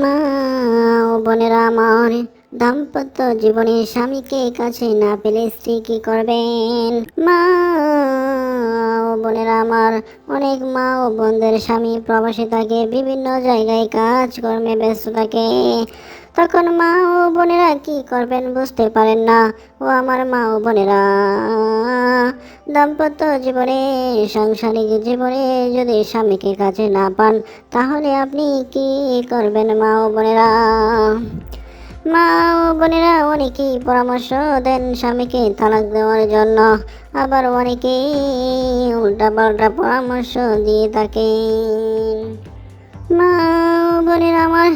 মা ও বোনেরা আমার দাম্পত্য জীবনে স্বামীকে কাছে না পেলে স্ত্রী কি করবেন? মা, ও বোনেরা আমার অনেক মা ও বোনদের স্বামী প্রবাসী থাকে, বিভিন্ন জায়গায় কাজ কর্মে ব্যস্ত থাকে। তখন মা ও বোনেরা কি করবেন বুঝতে পারেন না। ও আমার মা ও বোনেরা। দাম্পত্য জীবনে, সাংসারিক জীবনে যদি স্বামীকে কাছে না পান, তাহলে আপনি কি করবেন মা ও বোনেরা? মা ও বোনেরা অনেকেই পরামর্শ দেন স্বামীকে তালাক দেওয়ার জন্য। আবার অনেকেই উল্টা পাল্টা পরামর্শ দিয়ে থাকেন। মা ও বোনেরা আমার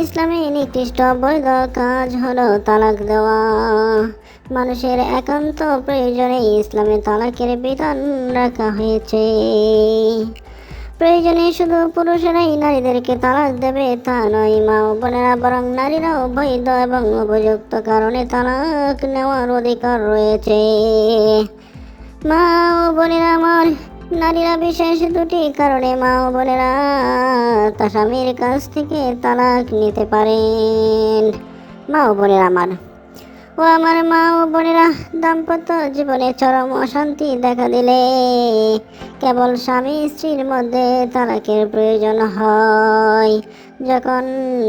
ইসলামে নিকৃষ্ট বৈধ কাজ হলো তালাক দেওয়া। মানুষের একান্ত প্রয়োজনে ইসলামে তালাকের বিধান রাখা হয়েছে। প্রয়োজনে শুধু পুরুষেরাই নারীদেরকে তালাক দেবে তা নয়, মা ও বোনেরা, বরং নারীরাও বৈধ এবং উপযুক্ত কারণে তালাক নেওয়ার অধিকার রয়েছে। মা ও বোনেরা আমার নারীরা বিশেষ দুটি কারণে মা ও বোনেরা তা স্বামীর কাছ থেকে তালাক নিতে পারেন। মা ও বোনেরা আমার। ও আমার মা ও বোনেরা দাম্পত্য জীবনে চরম অশান্তি দেখা দিলে কেবল স্বামী স্ত্রীর মধ্যে তালাকের প্রয়োজন হয়। যখন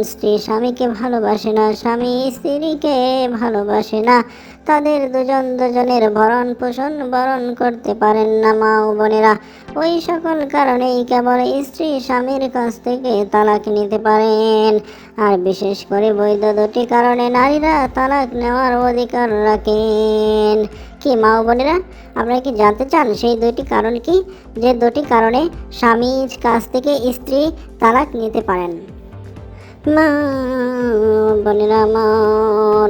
স্ত্রী স্বামীকে ভালোবাসে না, স্বামী স্ত্রীকে ভালোবাসে না তাদের দুজন দুজনের ভরণ পোষণ বরণ করতে পারেন না মা ও বোনেরা। ওই সকল কারণেই কেবল স্ত্রী স্বামীর কাছ থেকে তালাক নিতে পারেন। আর বিশেষ করে বৈধ দুটি কারণে নারীরা তালাক নেওয়ার অধিকার রাখেন। কি মা ও বোনেরা, আপনারা কি জানতে চান সেই দুটি কারণ কি? যে দুটি কারণে স্বামীর কাছ থেকে স্ত্রী তালাক নিতে পারেন। মা বোনেরা আমার।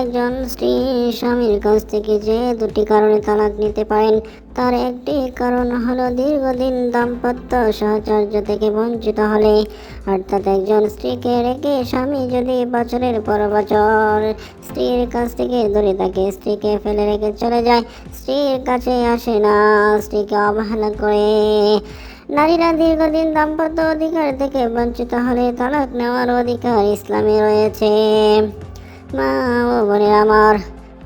একজন স্ত্রী স্বামীর কাছ থেকে যে দুটি কারণে তালাক নিতে পারেন, তার একটি কারণ হলো দীর্ঘদিন দাম্পত্য সাহচর্য থেকে বঞ্চিত হলে। অর্থাৎ একজন স্ত্রীকে রেখে স্বামী যদি বছরের পর বছর স্ত্রীর কাছ থেকে দূরে থাকে, স্ত্রীকে ফেলে রেখে চলে যায়, স্ত্রীর কাছে আসে না, স্ত্রীকে অবহেলা করে। নারীরা দীর্ঘদিন দাম্পত্য অধিকার থেকে বঞ্চিত হলে তালাক নেওয়ার অধিকার ইসলামে রয়েছে। মা ও বোনের আমার,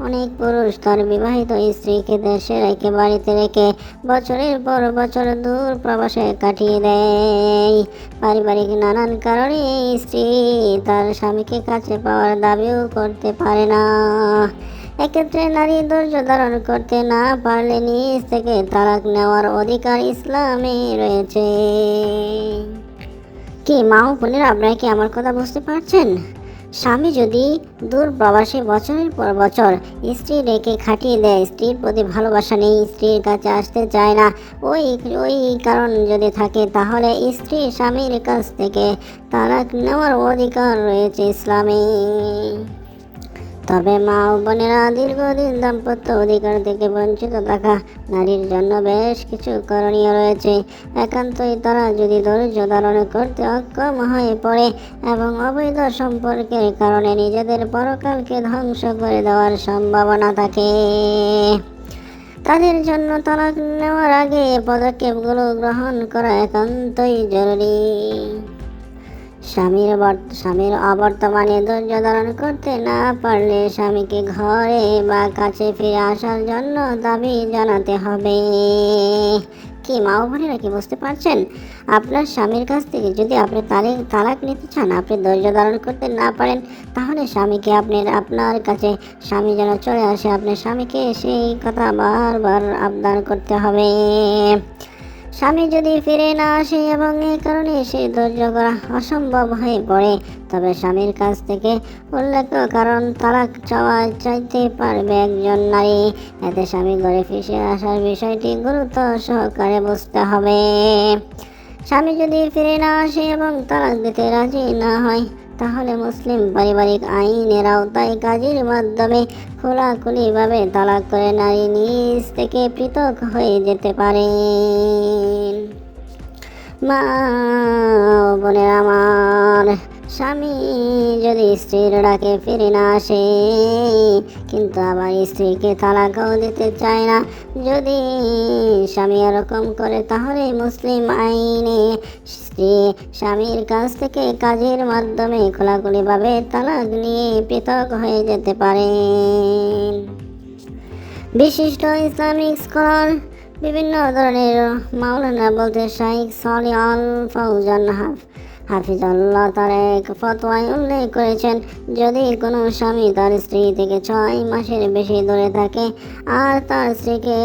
অনেক পুরুষ তার বিবাহিত স্ত্রীকে দেশে রেখে বাড়িতে রেখে বছরের পর বছর দূর প্রবাসে কাটিয়ে দেয়। পারিবারিক নানান কারণে স্ত্রী তার স্বামীকে কাছে পাওয়ার দাবিও করতে পারে না। এক্ষেত্রে নারী ধৈর্য ধারণ করতে না পারলে নিজ থেকে তালাক নেওয়ার অধিকার ইসলামে রয়েছে। কি, মা ও বোনেরা, আপনারা কি আমার কথা বুঝতে পারছেন? স্বামী যদি দূর প্রবাসে বছরের পর বছর স্ত্রী রেখে খাটিয়ে দেয়, স্ত্রীর প্রতি ভালোবাসা নেই, স্ত্রীর কাছে আসতে চায় না, ওই ওই কারণ যদি থাকে, তাহলে স্ত্রী স্বামীর কাছ থেকে তালাক নেওয়ার অধিকার রয়েছে ইসলামে। তবে মা ও বোনেরা দীর্ঘদিন দাম্পত্য অধিকার থেকে বঞ্চিত থাকা নারীর জন্য বেশ কিছু করণীয় রয়েছে। একান্তই তারা যদি ধৈর্য ধারণ করতে অক্ষম হয়ে পড়ে এবং অবৈধ সম্পর্কের কারণে নিজেদের পরকালকে ধ্বংস করে দেওয়ার সম্ভাবনা থাকে। তাদের জন্য তালাক নেওয়ার আগে পদক্ষেপগুলো গ্রহণ করা একান্তই জরুরি। স্বামীর স্বামীর অবর্তমানে ধৈর্য ধারণ করতে না পারলে স্বামীকে ঘরে বা কাছে ফিরে আসার জন্য দাবি জানাতে হবে। কি মা বোনেরা কি বুঝতে পারছেন? আপনার স্বামীর কাছ থেকে যদি আপনি তালে, তালাক নিতে চান, আপনি ধৈর্য ধারণ করতে না পারেন, তাহলে স্বামীকে আপনি আপনার কাছে স্বামী যেন চলে আসে, আপনার স্বামীকে সেই কথা বারবার আবদার করতে হবে। স্বামী যদি ফিরে না আসে এবং এই কারণে সে ধৈর্য করা অসম্ভব হয়ে পড়ে, তবে স্বামীর কাছ থেকে উল্লেখ কারণ, তালাক চাওয়া চাইতে পারবে একজন নারী। এতে স্বামী ঘরে ফিরে আসার বিষয়টি গুরুত্ব সহকারে বুঝতে হবে। স্বামী যদি ফিরে না আসে এবং তালাক দিতে রাজি না হয় তাহলে মুসলিম পারিবারিক আইনের আওতায় কাজের মাধ্যমে খোলাখুলিভাবে তালাক করে নারী নিজ থেকে পৃথক হয়ে যেতে পারে। মা বোনেরা আমার স্বামী যদি স্ত্রীর ডাকে ফিরে না আসে, কিন্তু আবার স্ত্রীকে তালাকও দিতে চায় না। যদি স্বামী এরকম করে, তাহলে মুসলিম আইনে স্ত্রী স্বামীর কাছ থেকে কাজের মাধ্যমে খোলাখুলিভাবে তালাক নিয়ে পৃথক হয়ে যেতে পারেন বিশিষ্ট ইসলামিক স্কলার, বিভিন্ন ধরনের মাওলানা বলতে শাইখ সলি আল ফৌজান হাফ হাফিজাল্লাহ তার এক ফতোয়ায় উল্লেখ করেছেন, যদি কোনো স্বামী তার স্ত্রী থেকে ছয় মাসের বেশি দূরে থাকে আর তার স্ত্রীকে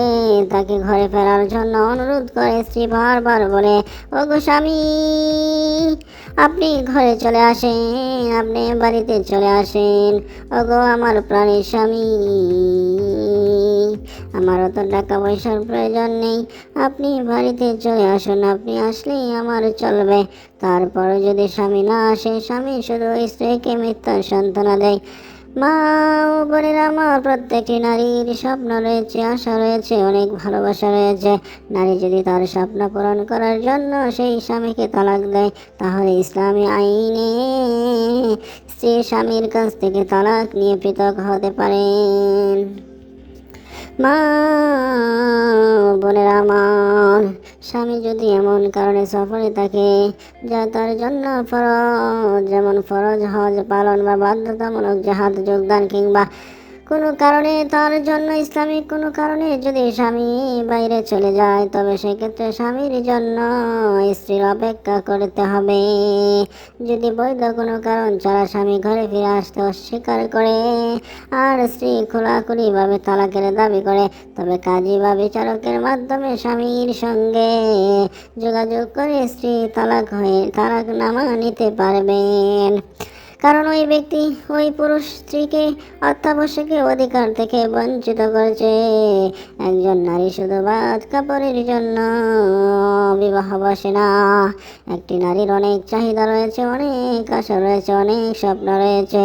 তাকে ঘরে ফেরার জন্য অনুরোধ করে স্ত্রী বারবার বলে, ওগো স্বামী, আপনি ঘরে চলে আসেন, আপনি বাড়িতে চলে আসেন, ওগো আমার প্রাণীর স্বামী। আমার অত টাকা পয়সার প্রয়োজন নেই। আপনি বাড়িতে চলে আসুন, আপনি আসলেই আমার চলবে। তারপরে যদি স্বামী না আসে, স্বামী শুধু স্ত্রীকে মিথ্যা সান্ত্বনা দেয়। মা ও আমার প্রত্যেকটি নারীর স্বপ্ন রয়েছে, আশা রয়েছে, অনেক ভালোবাসা রয়েছে। নারী যদি তার স্বপ্ন পূরণ করার জন্য সেই স্বামীকে তালাক দেয়, তাহলে ইসলামী আইনে স্ত্রী স্বামীর কাছ থেকে তালাক নিয়ে পৃথক হতে পারেন। মা, বোনের আমার, স্বামী যদি এমন কারণে সফরে থাকে, যা তার জন্য ফরজ, যেমন ফরজ হজ পালন বা বাধ্যতামূলক জাহাজ যোগদান কিংবা কোনো কারণে তার জন্য ইসলামিক কোনো কারণে যদি স্বামী বাইরে চলে যায়, তবে সেক্ষেত্রে স্বামীর জন্য স্ত্রীর অপেক্ষা করতে হবে। যদি বৈধ কোনো কারণ ছাড়া স্বামী ঘরে ফিরে আসতে অস্বীকার করে আর স্ত্রী খোলাখুলিভাবে তালাকের দাবি করে, তবে কাজী বা বিচারকের মাধ্যমে স্বামীর সঙ্গে যোগাযোগ করে স্ত্রী তালাক হয়ে তালাক নামা নিতে পারবেন। কারণ ওই ব্যক্তি ওই পুরুষ স্ত্রীকে অত্যাবশ্যকীয় অধিকার থেকে বঞ্চিত করেছে। একজন নারী শুধু বাদ কাপড়ের জন্য বিবাহ বসে না। একটি নারীর অনেক চাহিদা রয়েছে, অনেক আশা রয়েছে, অনেক স্বপ্ন রয়েছে।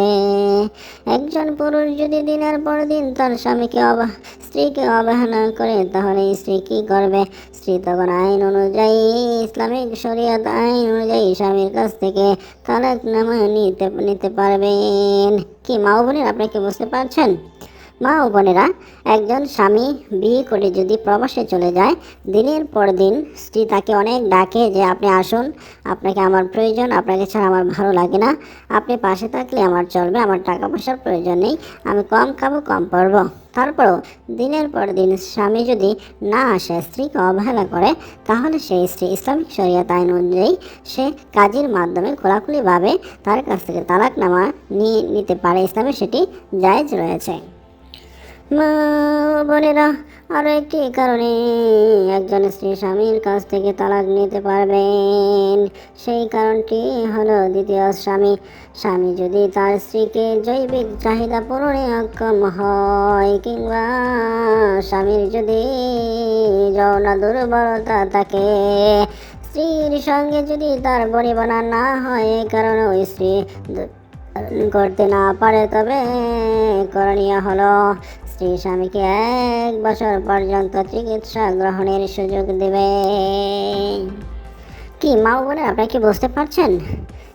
একজন পুরুষ যদি দিনের পর দিন তার স্বামীকে অবা, স্ত্রীকে অবহেলা করে, তাহলে স্ত্রী কী করবে? স্ত্রী তখন আইন অনুযায়ী ইসলামিক শরিয়ত আইন অনুযায়ী স্বামীর কাছ থেকে তালাক নামা নিতে নিতে পারবেন। কি, মা বোনের আপনি কি বুঝতে পারছেন? মা ও বোনেরা, একজন স্বামী বিয়ে করে যদি প্রবাসে চলে যায়, দিনের পর দিন স্ত্রী তাকে অনেক ডাকে যে, আপনি আসুন, আপনাকে আমার প্রয়োজন, আপনাকে ছাড়া আমার ভালো লাগে না। আপনি পাশে থাকলে আমার চলবে, আমার টাকা পয়সার প্রয়োজন নেই, আমি কম খাব, কম পরবো তারপরও দিনের পর দিন স্বামী যদি না আসে, স্ত্রীকে অবহেলা করে, তাহলে সেই স্ত্রী ইসলামিক শরিয়ত আইন অনুযায়ী সে কাজের মাধ্যমে খোলাখুলিভাবে তার কাছ থেকে তালাকনামা নিয়ে নিতে পারে। ইসলামে সেটি জায়জ রয়েছে। বোনেরা আরও একটি কারণে একজন স্ত্রী স্বামীর কাছ থেকে তালাক নিতে পারবেন। সেই কারণটি হলো দ্বিতীয় স্বামী। স্বামী যদি তার স্ত্রীকে জৈবিক চাহিদা পূরণে অক্ষম হয় কিংবা স্বামীর যদি যৌন দুর্বলতা থাকে, স্ত্রীর সঙ্গে যদি তার বনিবনা না হয় কারণে ওই স্ত্রী করতে না পারে, তবে করণীয় হলো স্ত্রী স্বামীকে এক বছর পর্যন্ত চিকিৎসা গ্রহণের সুযোগ দেবে। কি, মা বলে আপনি কি বুঝতে পারছেন?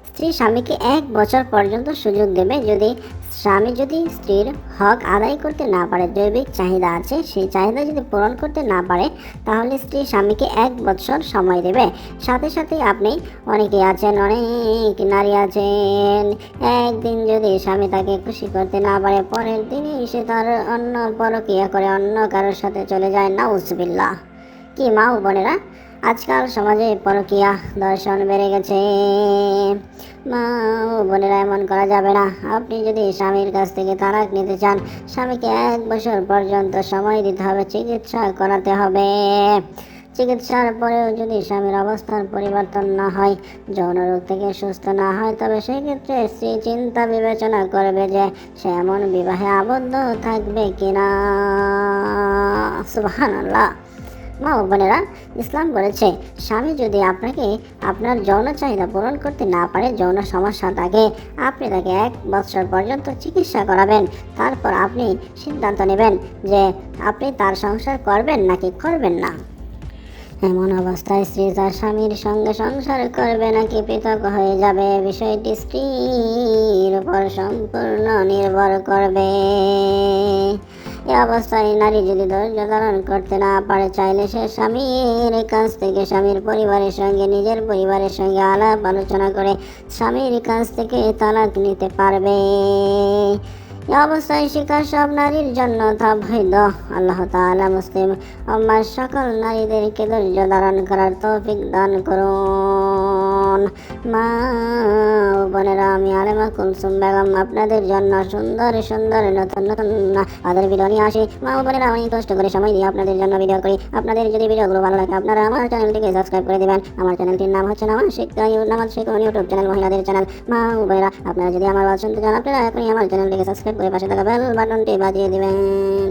স্ত্রী স্বামীকে এক বছর পর্যন্ত সুযোগ দেবে যদি স্বামী যদি স্ত্রীর হক আদায় করতে না পারে, জৈবিক চাহিদা আছে, সেই চাহিদা যদি পূরণ করতে না পারে, তাহলে স্ত্রী স্বামীকে এক বছর সময় দেবে। সাথে সাথে আপনি অনেকে আছেন, অনেক নারী আছেন, একদিন যদি স্বামী তাকে খুশি করতে না পারে, পরের দিনই সে তার অন্য পরকিয়া করে অন্য কারোর সাথে চলে যায়। না উসবিল্লা কি মা বোনেরা আজকাল সমাজে পরকিয়া, দর্শন বেড়ে গেছে। মা ও বোনেরা, এমন করা যাবে না। আপনি যদি স্বামীর কাছ থেকে তালাক নিতে চান, স্বামীকে এক বছর পর্যন্ত সময় দিতে হবে, চিকিৎসা করাতে হবে। চিকিৎসার পরেও যদি স্বামীর অবস্থার পরিবর্তন না হয়, যৌন রোগ থেকে সুস্থ না হয়, তবে সেক্ষেত্রে স্ত্রী চিন্তা বিবেচনা করবে যে সে এমন বিবাহে আবদ্ধ থাকবে কিনা। সুবহানাল্লাহ। মা ও বোনেরা, ইসলাম বলেছে, স্বামী যদি আপনাকে আপনার যৌন চাহিদা পূরণ করতে না পারে, যৌন সমস্যা থাকে আপনি তাকে এক বছর পর্যন্ত চিকিৎসা করাবেন। তারপর আপনি সিদ্ধান্ত নেবেন যে আপনি তার সংসার করবেন নাকি করবেন না। এমন অবস্থায় স্ত্রী তার স্বামীর সঙ্গে সংসার করবে নাকি পৃথক হয়ে যাবে, বিষয়টি স্ত্রীর উপর সম্পূর্ণ নির্ভর করবে। এই অবস্থায় নারী যদি ধৈর্য ধারণ করতে না পারে, চাইলে সে স্বামীর কাছ থেকে, স্বামীর পরিবারের সঙ্গে, নিজের পরিবারের সঙ্গে আলাপ আলোচনা করে স্বামীর কাছ থেকে তালাক নিতে পারবে। এই অবস্থায় শিকার সব নারীর জন্য তা বৈধ। আল্লাহ তাআলা মুসলিম আমার সকল নারীদেরকে ধৈর্য ধারণ করার তৌফিক দান করুন। মা বোনেরা, আমি আলেমা কুলসুম বেগম আপনাদের জন্য সুন্দর সুন্দর নতুন নতুন আদের ভিডিও নিয়ে আসি। মা বোনেরা অনেক কষ্ট করে সময় দিয়ে আপনাদের জন্য ভিডিও করি। আপনাদের যদি ভিডিওগুলো ভালো লাগে, আপনারা আমার চ্যানেলটিকে সাবস্ক্রাইব করে দিবেন। আমার চ্যানেলটির নাম হচ্ছে নামাজ শিক্ষা নামাজ শিক্ষা ইউটিউব চ্যানেল মহিলাদের চ্যানেল মা বোনেরা, আপনারা যদি আমার আওয়াজ শুনতে চান, আপনারা এখনই আমার চ্যানেলটিকে সাবস্ক্রাইব করে পাশে থাকা বেল বাটনটি বাজিয়ে দিবেন।